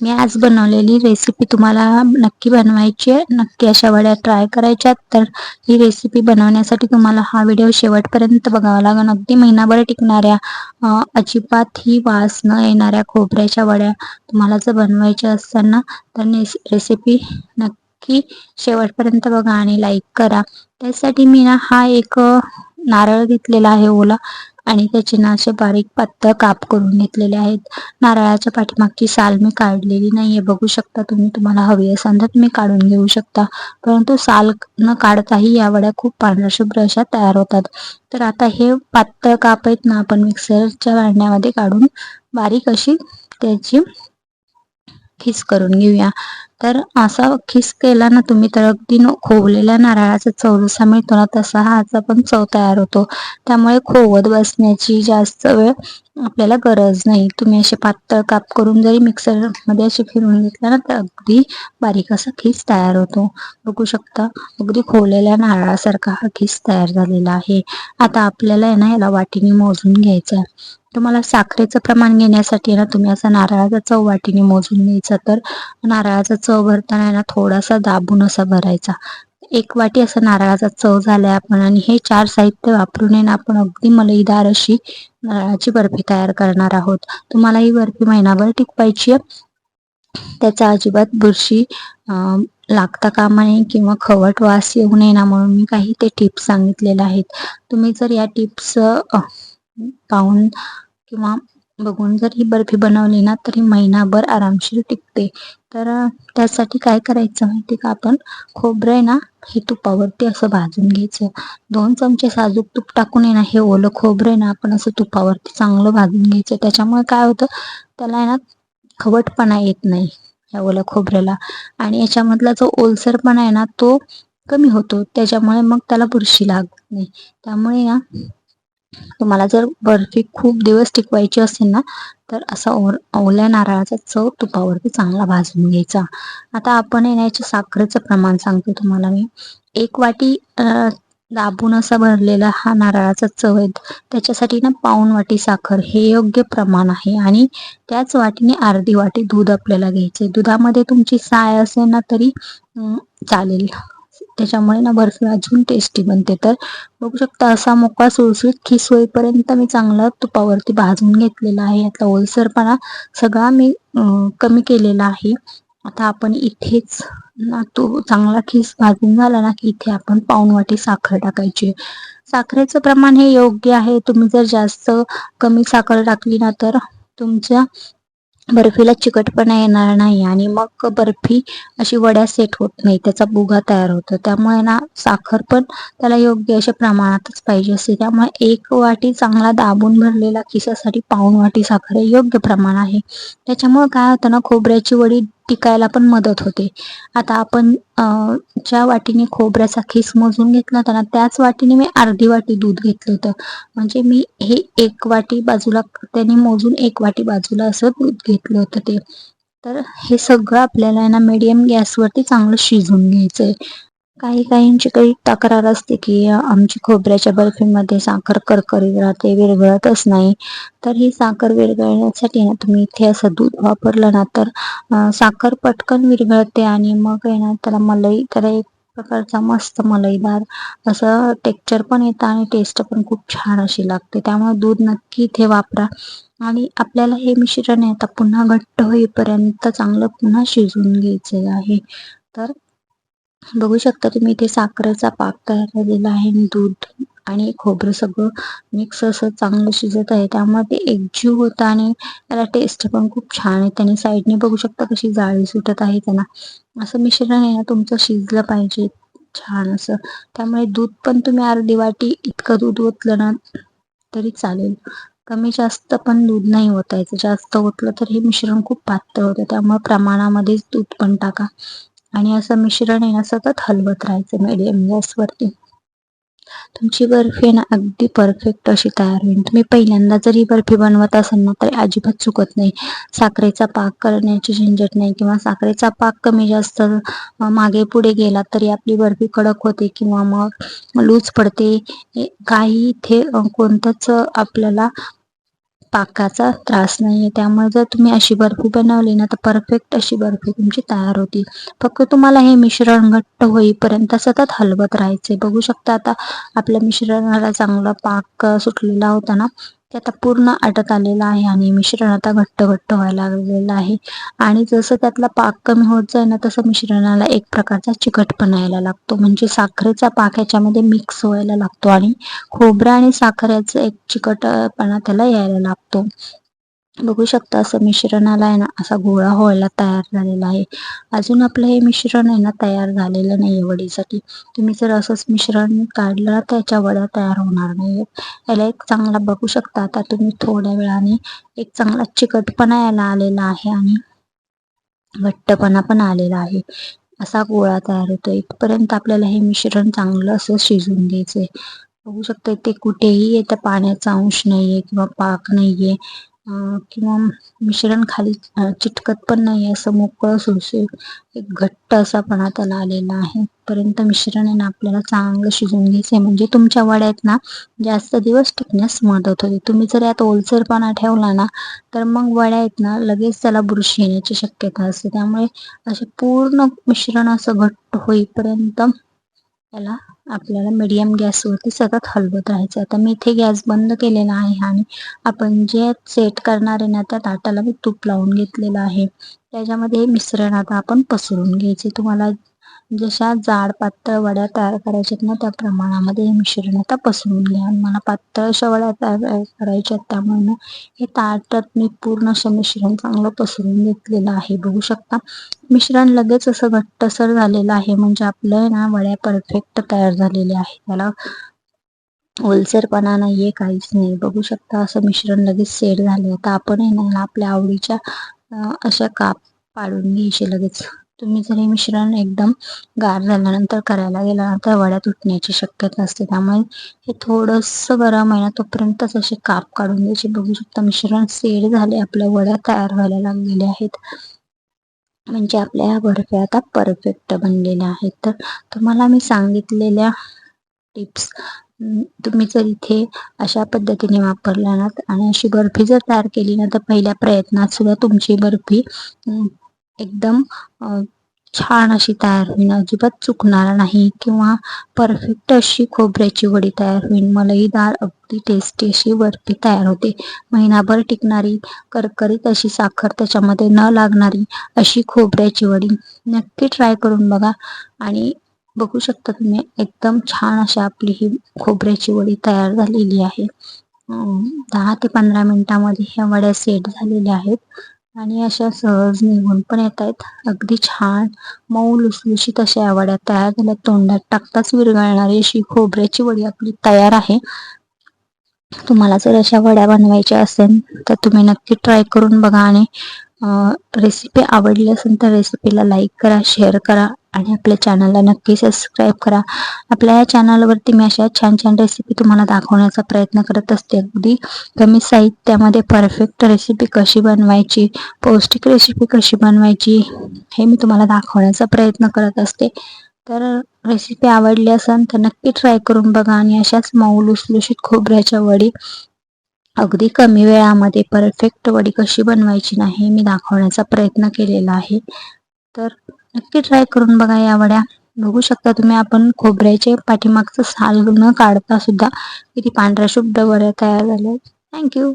मी आज बनवलेली रेसिपी तुम्हाला नक्की बनवायची आहे. नक्की अशा वड्या ट्राय करायच्या तर ही रेसिपी बनवण्यासाठी तुम्हाला हा व्हिडिओ शेवटपर्यंत बघावा लागेल. अगदी महिनाभर टिकणाऱ्या अजिबात ही वास न येणाऱ्या खोबऱ्याच्या वड्या तुम्हाला जर बनवायच्या असताना तर रेसिपी नक्की शेवटपर्यंत बघा आणि लाईक करा. त्यासाठी मी ना हा एक नारळ घेतलेला आहे ओला. आणि त्याचे ना असे बारीक पातळ काप करून घेतलेले आहेत. नारळाच्या पाठीमागची साल मी काढलेली नाहीये. बघू शकता तुम्ही तुम्हाला हवी असाल तर तुम्ही काढून घेऊ शकता. परंतु साल न काढताही या वड्या खूप पांढऱ्या शुभ्र अशा तयार होतात. तर आता हे पातळ काप आहेत ना आपण मिक्सरच्या भांड्यामध्ये काढून बारीक अशी त्याची खिस करून घेऊया. तर असा खिस केला ना तुम्ही तर अगदी खोवलेल्या नारळाचा चव जसा मिळतो ना तसा हा आजचा पण चव तयार होतो. त्यामुळे खोवत बसण्याची जास्त वेळ आपल्याला गरज नाही. तुम्ही असे पातळ काप करून जरी मिक्सरमध्ये असे फिरून घेतला ना तर अगदी बारीक असा खिस तयार होतो. बघू शकता अगदी खोवलेल्या नारळासारखा हा खिस तयार झालेला आहे. आता आपल्याला आहे ना याला वाटीने मोजून घ्यायचा तुम्हाला साखरेचं प्रमाण घेण्यासाठी ना तुम्ही असं नारळाचा चव वाटीने मोजून घ्यायचा तर नारळाचा चव भरताना ना थोडासा दाबून असा भरायचा. एक वाटी असं नारळाचा चव झालाय आपण आणि हे चार साहित्य वापरून आपण अगदी मलईदार अशी नारळाची बर्फी तयार करणार आहोत. तुम्हाला ही बर्फी महिनाभर टिकवायची आहे. त्याचा अजिबात बुरशी लागता कामा नये किंवा खवट वास येऊ नये ना म्हणून मी काही ते टिप्स सांगितलेल्या आहेत. तुम्ही जर या टिप्स पाहून किंवा बघून जर ही बर्फी बनवली ना तरी महिनाभर आरामशीर टिकते. तर त्यासाठी काय करायचं माहिती का आपण? खोबरं आहे ना हे तुपावरती असं भाजून घ्यायचं. दोन चमचे साजूक तूप टाकून आहे ना हे ओलं खोबरं आहे ना आपण असं तुपावरती चांगलं भाजून घ्यायचं. त्याच्यामुळे काय होतं त्याला आहे ना खवटपणा येत नाही या ओलं खोबऱ्याला. आणि याच्यामधला जो ओलसरपणा आहे ना तो कमी होतो. त्याच्यामुळे मग त्याला बुरशी लागत नाही. त्यामुळे ना तुम्हाला जर बर्फी खूप दिवस टिकवायची असेल ना तर असा ओल्या नारळाचा चव तुपावरती चांगला भाजून घ्यायचा. आता आपण येण्याचे साखरेचं प्रमाण सांगते तुम्हाला मी. एक वाटी दाबून असा भरलेला हा नारळाचा चव आहे. त्याच्यासाठी ना पाऊन वाटी साखर हे योग्य प्रमाण आहे आणि त्याच वाटीने अर्धी वाटी दूध आपल्याला घ्यायचे दुधामध्ये तुमची साय असेल ना तरी चालेल. त्याच्यामुळे ना बर्फी अजून टेस्टी बनते. तर बघू शकता असा मोका सुळसुळीत खिस होईपर्यंत मी चांगला तुपावरती भाजून घेतलेला आहे. यातला ओलसरपणा सगळा मी कमी केलेला आहे. आता आपण इथेच ना तो चांगला खिस भाजून झाला ना की इथे आपण पाऊन वाटी साखर टाकायची. साखरेचं प्रमाण हे योग्य आहे. तुम्ही जर जास्त कमी साखर टाकली ना तर तुमच्या बर्फीला चिकटपणा येणार नाही आणि मग बर्फी अशी वड्या सेट होत नाही त्याचा बुगा तयार होतो. त्यामुळे ना साखर पण त्याला योग्य अशा प्रमाणातच पाहिजे असते. त्यामुळे एक वाटी चांगला दाबून भरलेला किसासाठी पाऊन वाटी साखर हे योग्य प्रमाण आहे. त्याच्यामुळे काय होतं ना खोबऱ्याची वडी टिकायला पण मदत होते. आता आपण ज्या वाटीने खोबऱ्याचा खिस मोजून घेतला होता ना त्याच वाटीने मी अर्धी वाटी दूध घेतलं होतं. म्हणजे मी हे एक वाटी बाजूला त्याने मोजून एक वाटी बाजूला असं दूध घेतलं होतं ते. तर हे सगळं आपल्याला ना मीडियम गॅसवरती चांगलं शिजवून घ्यायचंय. काही काहींची काही तक्रार असते की आमची खोबऱ्याच्या बर्फीमध्ये साखर करकरीत राहते विरघळतच नाही. तर ही साखर विरघळण्यासाठी ना तुम्ही इथे असं दूध वापरलं ना तर साखर पटकन विरघळते आणि मग आहे ना त्याला मलई त्याला एक प्रकारचा मस्त मलईदार असं टेक्चर पण येतं आणि टेस्ट पण खूप छान अशी लागते. त्यामुळे दूध नक्की इथे वापरा. आणि आपल्याला हे मिश्रण आहे आता पुन्हा घट्ट होईपर्यंत चांगलं पुन्हा शिजवून घ्यायचं आहे. तर बघू शकता तुम्ही इथे साखरेचा पाक तयार झालेला आहे दूध आणि खोबरं सगळं मिक्स असं चांगलं शिजत आहे. त्यामुळे ते एकजीव होतं आणि त्याला टेस्ट पण खूप छान आहे. त्याने साईडने बघू शकता कशी जाळी सुटत आहे त्यांना असं मिश्रण आहे ना तुमचं शिजलं पाहिजे. छान असं. त्यामुळे दूध पण तुम्ही अर्धी वाटी इतकं दूध ओतलं ना तरी चालेल. कमी जास्त पण दूध नाही ओतायचं. जास्त ओतलं तर हे मिश्रण खूप पातळ होतं. त्यामुळे प्रमाणामध्येच दूध पण टाका. आणि असं मिश्रण आहे ना सतत हलवत राहायचं मिडियम गॅसवरती तुमची बर्फी ना अगदी परफेक्ट अशी तयार होईल. तुम्ही पहिल्यांदा जरी बर्फी बनवत असाल ना तरी अजिबात चुकत नाही. साखरेचा पाक करण्याची झंझट नाही किंवा साखरेचा पाक कमी जास्त मागे पुढे गेला तरी आपली बर्फी कडक होते किंवा मग लूज पडते. काही इथे कोणतंच आपल्याला पाकाचा त्रास नाही आहे त्यामुळे जर तुम्ही अशी बर्फी बनवली ना तर परफेक्ट अशी बर्फी तुमची तयार होती. फक्त तुम्हाला हे मिश्रण घट्ट होईपर्यंत सतत हलवत राहायचे बघू शकता आता आपल्या मिश्रणाला चांगला पाक सुटलेला होता ना ते आता पूर्ण आटत आलेलं आहे आणि मिश्रण आता घट्ट घट्ट व्हायला लागलेलं आहे. आणि जसं त्यातला पाक कमी होत जाईल ना तसं मिश्रणाला एक प्रकारचा चिकटपणा यायला लागतो. म्हणजे साखरेचा पाक ह्याच्यामध्ये मिक्स व्हायला लागतो आणि खोबरा आणि साखर याचं एक चिकटपणा त्याला यायला लागतो. बघू शकता असं मिश्रणाला आहे ना असा गोळा व्हायला तयार झालेला आहे. अजून आपलं हे मिश्रण आहे ना तयार झालेलं नाही आहे वडीसाठी. तुम्ही जर असंच मिश्रण काढलं त्याच्या वड्या तयार होणार नाही याला एक चांगला बघू शकता आता तुम्ही थोड्या वेळाने एक चांगला चिकटपणा यायला आलेला आहे आणि घट्टपणा पण आलेला आहे. असा गोळा तयार होतो इथपर्यंत आपल्याला हे मिश्रण चांगलं असं शिजून द्यायचंय. बघू शकता ते कुठेही येतं पाण्याचा अंश नाहीये किंवा पाक नाहीये. किंवा मिश्रण खाली चिटकत पण नाही असं मोकळं सुळसुळीत एक घट्ट असा पणा त्याला आलेला आहे. पर्यंत मिश्रण आहे ना आपल्याला चांगलं शिजून घ्यायचंय. म्हणजे तुमच्या वड्यात ना जास्त दिवस टिकण्यास मदत होते. तुम्ही जर यात ओलसरपणा ठेवला ना तर मग वड्या आहेत ना लगेच त्याला बुरशी येण्याची शक्यता असते. त्यामुळे असे पूर्ण मिश्रण असं घट्ट होईपर्यंत त्याला आपल्याला मिडियम गॅसवरती सतत हलवत राहायचं. आता मी इथे गॅस बंद केलेला आहे आणि आपण जे सेट करणार आहे ना त्या ताटाला मी तूप लावून घेतलेलं आहे. त्याच्यामध्ये हे मिश्रण आता आपण पसरून घ्यायचे. तुम्हाला जशा जाड पातळ वड्या तयार करायच्यात ना त्या प्रमाणामध्ये हे मिश्रण आता पसरून घ्या. मला पातळ अशा वड्या तयार करायच्यात त्यामुळे हे ताटात मी पूर्ण असं मिश्रण चांगलं पसरून घेतलेलं आहे. बघू शकता? मिश्रण लगेच असं घट्टसर झालेलं आहे. म्हणजे आपलं ना वड्या परफेक्ट तयार झालेल्या आहे त्याला ओलसरपणा नाहीये काहीच नाही. बघू शकता असं मिश्रण लगेच सेट झालं आता आपण आहे ना आपल्या आवडीच्या अशा काप पाडून घ्यायचे लगेच. तुम्ही जर हे मिश्रण एकदम गार झाल्यानंतर करायला गेल्यानंतर वड्या तुटण्याची शक्यता असते. त्यामुळे हे थोडंसं गरम आहे ना तोपर्यंतच असे काप काढून द्यायचे बघू शकता मिश्रण सेड झाले आपल्या वड्या तयार व्हायला लागलेल्या आहेत. म्हणजे आपल्या ह्या बर्फ्या आता परफेक्ट बनलेल्या आहेत. तर तुम्हाला मी सांगितलेल्या टिप्स तुम्ही जर इथे अशा पद्धतीने वापरल्या ना आणि अशी बर्फी जर तयार केली ना तर पहिल्या प्रयत्नात सुद्धा तुमची बर्फी एकदम छान अशी तयार होईल अजिबात चुकणार नाही किंवा परफेक्ट अशी खोबऱ्याची वडी तयार होईल मलईदार अगदी टेस्टी अशी वरती तयार होते. महिनाभर टिकणारी करकरीत अशी साखर त्याच्यामध्ये न लागणारी अशी खोबऱ्याची वडी नक्की ट्राय करून बघा. आणि बघू शकता तुम्ही एकदम छान अशी आपली ही खोबऱ्याची वडी तयार झालेली आहे. दहा ते पंधरा मिनिटांमध्ये ह्या वड्या सेट झालेल्या आहेत. आणि अशा सहज निघून पण येत आहेत अगदी छान. मऊ लुसलुशीत अशा वड्या तयार झाल्या तोंडात टाकताच विरघळणारी अशी खोबऱ्याची वडी आपली तयार आहे. तुम्हाला जर अशा वड्या बनवायच्या असेल तर तुम्ही नक्की ट्राय करून बघा आणि रेसिपी आवडली असेल तर रेसिपीला लाईक करा शेअर करा. आणि आपल्या चॅनलला नक्की सबस्क्राईब करा. आपल्या या चॅनलवरती मी अशा छान छान रेसिपी तुम्हाला दाखवण्याचा प्रयत्न करत असते. अगदी कमी साहित्यामध्ये परफेक्ट रेसिपी कशी बनवायची पौष्टिक रेसिपी कशी बनवायची हे मी तुम्हाला दाखवण्याचा प्रयत्न करत असते. तर रेसिपी आवडली असेल तर नक्की ट्राय करून बघा आणि अशाच मऊ लुसलुशीत खोबऱ्याच्या वडी अगदी कमी वेळामध्ये परफेक्ट वडी कशी बनवायची नाही मी दाखवण्याचा प्रयत्न केलेला आहे. तर नक्की ट्राय करून बघा या वड्या. बघू शकता तुम्ही आपण खोबऱ्याचे पाठीमागचं साल न काढता सुद्धा किती पांढऱ्या शुभ्र वड्या तयार झाल्या. थँक्यू